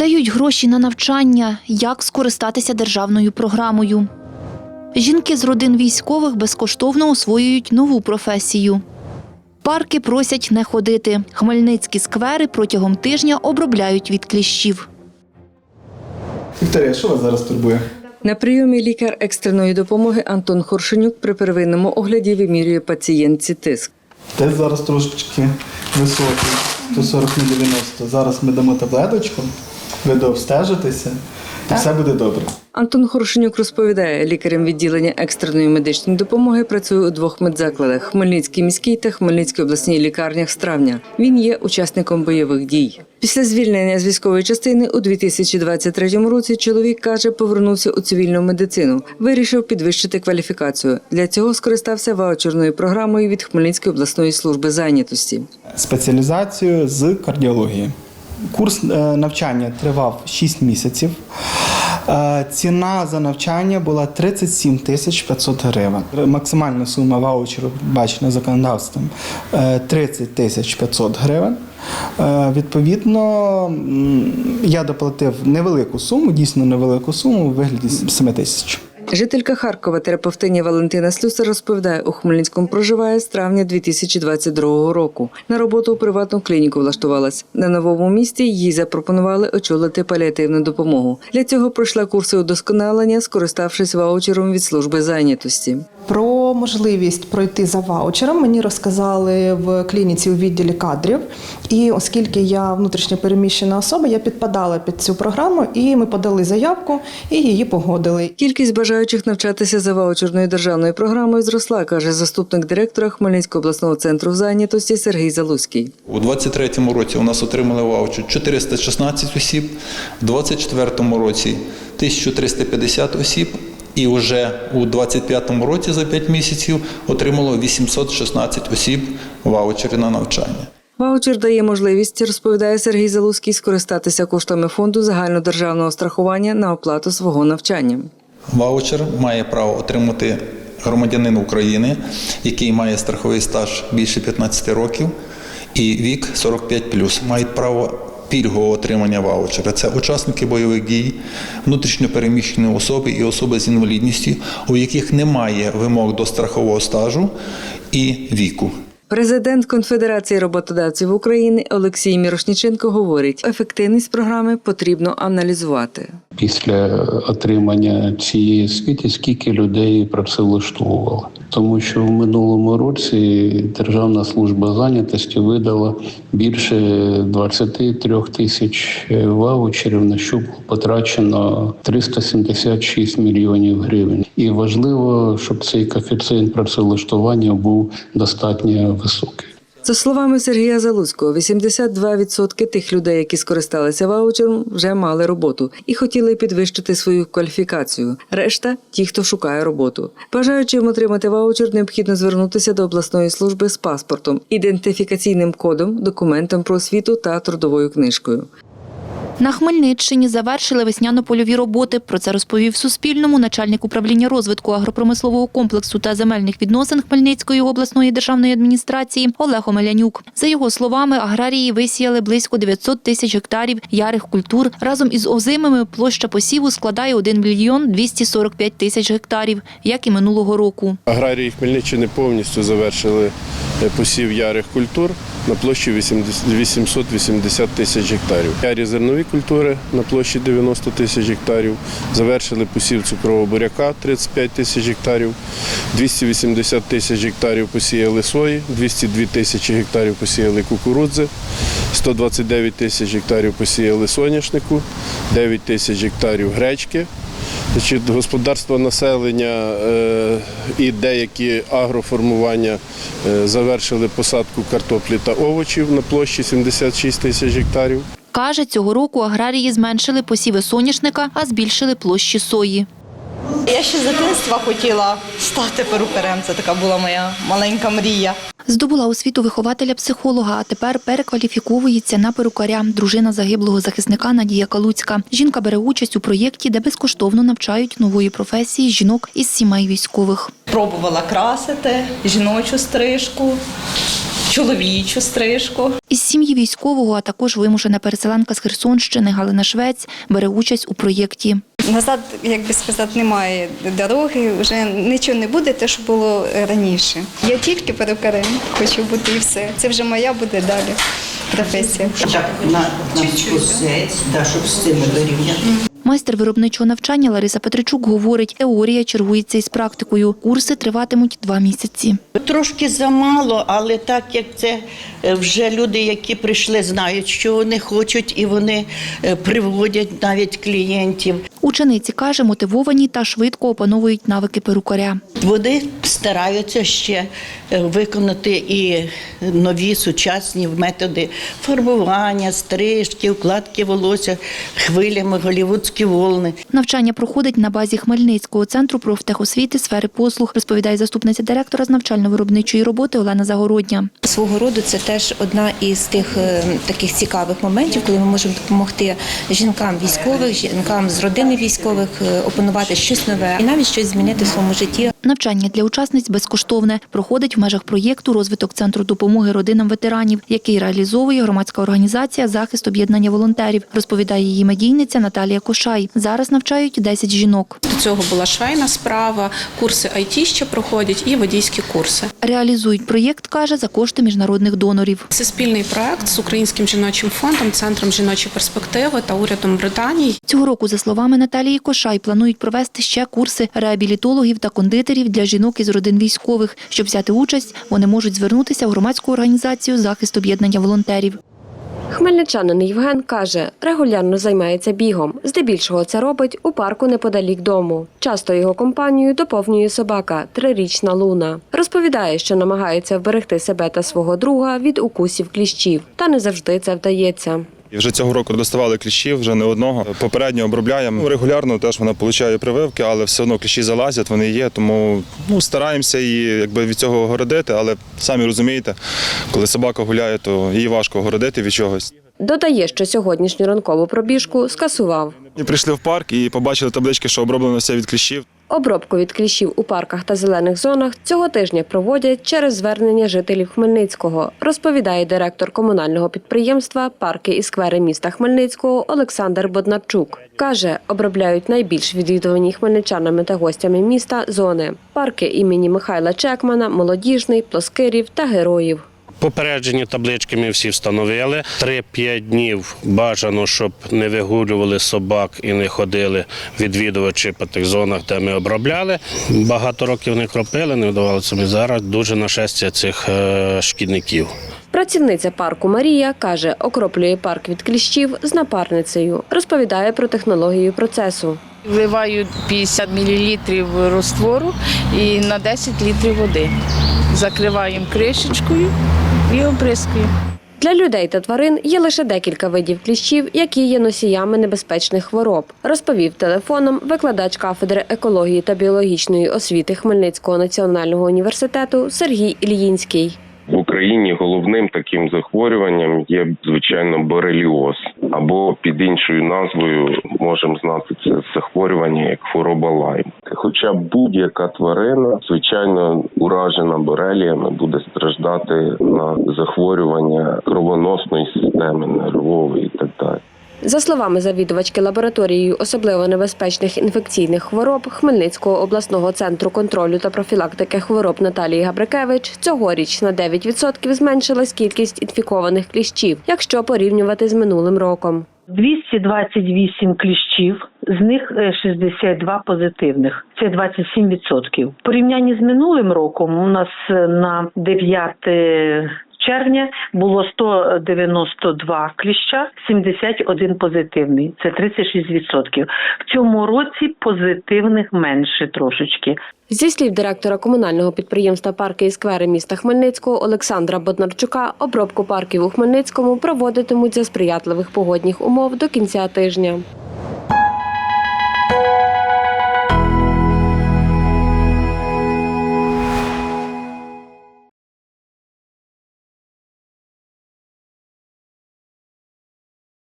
Дають гроші на навчання, як скористатися державною програмою. Жінки з родин військових безкоштовно освоюють нову професію. Парки просять не ходити. Хмельницькі сквери протягом тижня обробляють від кліщів. Вікторія, що вас зараз турбує? На прийомі лікар екстреної допомоги Антон Хоршенюк при первинному огляді вимірює пацієнтці тиск. Тест зараз трошечки високий, 140 на 90. Зараз ми дамо таблеточку, ви дообстежитеся, і все буде добре. Антон Хоршенюк розповідає, лікарем відділення екстреної медичної допомоги працює у двох медзакладах Хмельницькій міській та Хмельницькій обласній лікарнях з травня. Він є учасником бойових дій. Після звільнення з військової частини у 2023 році чоловік каже, повернувся у цивільну медицину. Вирішив підвищити кваліфікацію. Для цього скористався ваучерною програмою від Хмельницької обласної служби зайнятості. Спеціалізацію з кардіології. Курс е, навчання тривав 6 місяців. Е, Ціна за навчання була 37 тисяч 500 гривень. Максимальна сума ваучеру, бачена законодавством, е, 30 тисяч 500 гривень. Е, Відповідно, я доплатив невелику суму, дійсно невелику суму у вигляді 7 тисяч. Жителька Харкова, терапевтиня Валентина Слюсар розповідає, у Хмельницькому проживає з травня 2022 року. На роботу у приватну клініку влаштувалась. На новому місці їй запропонували очолити паліативну допомогу. Для цього пройшла курси удосконалення, скориставшись ваучером від служби зайнятості. Про можливість пройти за ваучером мені розказали в клініці у відділі кадрів. І оскільки я внутрішньо переміщена особа, я підпадала під цю програму, і ми подали заявку і її погодили. Кількість бажаючих навчатися за ваучерною державною програмою зросла, каже заступник директора Хмельницького обласного центру зайнятості Сергій Залузький. У 23-му році у нас отримали ваучер 416 осіб, в 24-му році 1350 осіб, і вже у 25-му році за 5 місяців отримало 816 осіб ваучери на навчання. Ваучер дає можливість, розповідає Сергій Залузький, скористатися коштами фонду загальнодержавного страхування на оплату свого навчання. Ваучер має право отримати громадянин України, який має страховий стаж більше 15 років і вік 45+. Мають право пільгового отримання ваучера. Це учасники бойових дій, внутрішньопереміщені особи і особи з інвалідністю, у яких немає вимог до страхового стажу і віку. Президент Конфедерації роботодавців України Олексій Мірошніченко говорить, ефективність програми потрібно аналізувати. Після отримання цієї освіти, скільки людей працевлаштовували. Тому що в минулому році Державна служба зайнятості видала більше 23 тисяч ваучерів, на що було потрачено 376 мільйонів гривень. І важливо, щоб цей коефіцієнт працевлаштування був достатньо високий. За словами Сергія Залуцького, 82% тих людей, які скористалися ваучером, вже мали роботу і хотіли підвищити свою кваліфікацію. Решта ті, хто шукає роботу. Бажаючим отримати ваучер, необхідно звернутися до обласної служби з паспортом, ідентифікаційним кодом, документом про освіту та трудовою книжкою. На Хмельниччині завершили весняно-польові роботи. Про це розповів Суспільному начальник управління розвитку агропромислового комплексу та земельних відносин Хмельницької обласної державної адміністрації Олег Омелянюк. За його словами, аграрії висіяли близько 900 тисяч гектарів ярих культур. Разом із озимими площа посіву складає 1 мільйон 245 тисяч гектарів, як і минулого року. Аграрії Хмельниччини повністю завершили е, посів ярих культур на площі 880 тисяч гектарів. Ярі зернові культури на площі 90 тисяч гектарів. Завершили посів цукрового буряка 35 тисяч гектарів, 280 тисяч гектарів посіяли сої, 202 тисячі гектарів посіяли кукурудзи, 129 тисяч гектарів посіяли соняшнику, 9 тисяч гектарів гречки. Значить, господарство населення е, і деякі агроформування е, завершили посадку картоплі та овочів на площі 76 тисяч гектарів. Каже, цього року аграрії зменшили посіви соняшника, а збільшили площі сої. Я ще з дитинства хотіла стати перукарем. Це така була моя маленька мрія. Здобула освіту вихователя-психолога, а тепер перекваліфіковується на перукаря. Дружина загиблого захисника Надія Калуцька. Жінка бере участь у проєкті, де безкоштовно навчають нової професії жінок із сімей військових. Пробувала красити жіночу стрижку. чоловічу стрижку. Із сім'ї військового, а також вимушена переселенка з Херсонщини Галина Швець бере участь у проєкті. Назад, як би сказати, немає дороги, вже нічого не буде, те, що було раніше. Я тільки перукарем хочу бути і все. Це вже моя буде далі професія. Так, на, на скусець, да, щоб з цими дорівняти. Майстер виробничого навчання Лариса Петричук говорить, теорія чергується із практикою. Курси триватимуть два місяці. Трошки замало, але так як це е, вже люди, які прийшли, знають, що вони хочуть, і вони е, приводять навіть клієнтів. Учениці каже, мотивовані та швидко опановують навики перукаря. Вони стараються ще е, виконати і нові сучасні методи фарбування, стрижки, укладки волосся, хвилями, голівудські волни. Навчання проходить на базі Хмельницького центру профтехосвіти сфери послуг, розповідає заступниця директора з навчально-виробничої роботи Олена Загородня. Свого роду це теж одна із тих е, таких цікавих моментів, коли ми можемо допомогти жінкам військових, жінкам з родини військових е, опанувати щось нове і навіть щось змінити в своєму житті. Навчання для учасниць безкоштовне. Проходить в межах проєкту розвиток центру допомоги родинам ветеранів, який реалізовує громадська організація Захист об'єднання волонтерів, розповідає її медійниця Наталія Кошай. Зараз навчають 10 жінок. До цього була швейна справа, курси IT ще проходять і водійські курси. Реалізують проєкт, каже, за кошти міжнародних донорів. Це спільний проект з Українським жіночим фондом, центром жіночої перспективи та урядом Британії. Цього року, за словами Наталії Кошай, планують провести ще курси реабілітологів та кондитерів для жінок із родин військових. Щоб взяти участь, вони можуть звернутися в громадську організацію Захист об'єднання волонтерів. Хмельничанин Євген каже, регулярно займається бігом. Здебільшого це робить у парку неподалік дому. Часто його компанію доповнює собака, трирічна луна. Розповідає, що намагається вберегти себе та свого друга від укусів кліщів, та не завжди це вдається. І вже цього року доставали кліщів, вже не одного. Попередньо обробляємо. Ну, Регулярно теж вона отримує прививки, але все одно кліщі залазять, вони є. Тому ну, стараємося її якби, від цього огородити, але самі розумієте, коли собака гуляє, то її важко огородити від чогось. Додає, що сьогоднішню ранкову пробіжку скасував. Прийшли в парк і побачили таблички, що оброблено все від кліщів. Обробку від кліщів у парках та зелених зонах цього тижня проводять через звернення жителів Хмельницького, розповідає директор комунального підприємства Парки і сквери міста Хмельницького Олександр Боднарчук. Каже, обробляють найбільш відвідувані хмельничанами та гостями міста зони: парки імені Михайла Чекмана, Молодіжний, Плоскирів та Героїв. Попереджені таблички ми всі встановили. 3-5 днів бажано, щоб не вигулювали собак і не ходили відвідувачі по тих зонах, де ми обробляли. Багато років не кропили, не вдавалося собі. Зараз дуже нашестя цих е, шкідників. Працівниця парку Марія каже, окроплює парк від кліщів з напарницею. Розповідає про технологію процесу. Вливаю 50 мл розтвору і на 10 літрів води. Закриваємо кришечкою і оприскуємо. Для людей та тварин є лише декілька видів кліщів, які є носіями небезпечних хвороб, розповів телефоном викладач кафедри екології та біологічної освіти Хмельницького національного університету Сергій Ільїнський. В Україні головним таким захворюванням є звичайно бореліоз, або під іншою назвою можемо знати це захворювання як хвороба лайм. Хоча будь-яка тварина, звичайно, уражена бореліями, буде страждати на захворювання кровоносної системи, нервової і так далі. За словами завідувачки лабораторією особливо небезпечних інфекційних хвороб Хмельницького обласного центру контролю та профілактики хвороб Наталії Габрикевич, цьогоріч на 9% зменшилась кількість інфікованих кліщів, якщо порівнювати з минулим роком. 228 кліщів, з них е, 62 позитивних. Це 27%. В порівнянні з минулим роком у нас е, на 9 червня було 192 кліща, 71 позитивний. Це 36%. В цьому році позитивних менше трошечки. Зі слів директора комунального підприємства Парки і сквери міста Хмельницького Олександра Боднарчука, обробку парків у Хмельницькому проводитимуть за сприятливих погодних умов до кінця тижня.